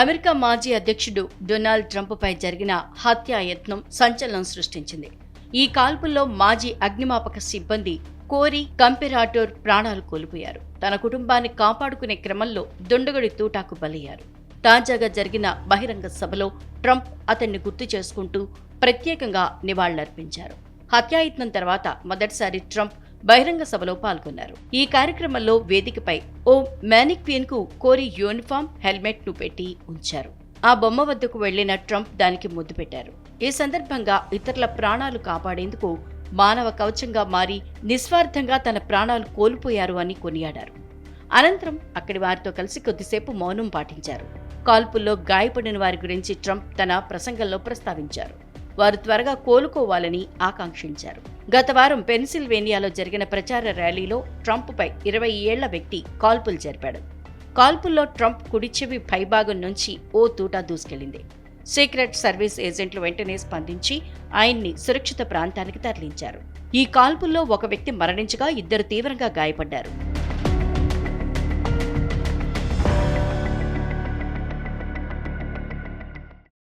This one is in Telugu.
అమెరికా మాజీ అధ్యక్షుడు డొనాల్డ్ ట్రంప్పై జరిగిన హత్యాయత్నం సంచలనం సృష్టించింది. ఈ కాల్పుల్లో మాజీ అగ్నిమాపక సిబ్బంది కోరి కంపెరాటోర్ ప్రాణాలు కోల్పోయారు. తన కుటుంబాన్ని కాపాడుకునే క్రమంలో దుండగుడి తూటాకు బలయ్యారు. తాజాగా జరిగిన బహిరంగ సభలో ట్రంప్ అతన్ని గుర్తు చేసుకుంటూ ప్రత్యేకంగా నివాళులర్పించారు. హత్యాయత్నం తర్వాత మొదటిసారి ట్రంప్ బహిరంగ సభలో పాల్గొన్నారు. ఈ కార్యక్రమంలో వేదికపై ఓ మ్యానిక్వీన్కు కోరి యూనిఫామ్ హెల్మెట్ను పెట్టి ఉంచారు. ఆ బొమ్మ వద్దకు వెళ్ళిన ట్రంప్ దానికి ముద్దు పెట్టారు. ఈ సందర్భంగా ఇతరుల ప్రాణాలు కాపాడేందుకు మానవ కవచంగా మారి నిస్వార్థంగా తన ప్రాణాలు కోల్పోయారు అని కొనియాడారు. అనంతరం అక్కడి వారితో కలిసి కొద్దిసేపు మౌనం పాటించారు. కాల్పుల్లో గాయపడిన వారి గురించి ట్రంప్ తన ప్రసంగంలో ప్రస్తావించారు. వారు త్వరగా కోలుకోవాలని ఆకాంక్షించారు. గత వారం పెన్సిల్వేనియాలో జరిగిన ప్రచార ర్యాలీలో ట్రంప్పై ఇరవై ఏళ్ళ వ్యక్తి కాల్పులు జరిపాడు. కాల్పుల్లో ట్రంప్ కుడి చెవి పైభాగం నుంచి ఓ తూటా దూసుకెళ్ళింది సీక్రెట్ సర్వీస్ ఏజెంట్లు వెంటనే స్పందించి ఆయన్ని సురక్షిత ప్రాంతానికి తరలించారు. ఈ కాల్పుల్లో ఒక వ్యక్తి మరణించగా ఇద్దరు తీవ్రంగా గాయపడ్డారు.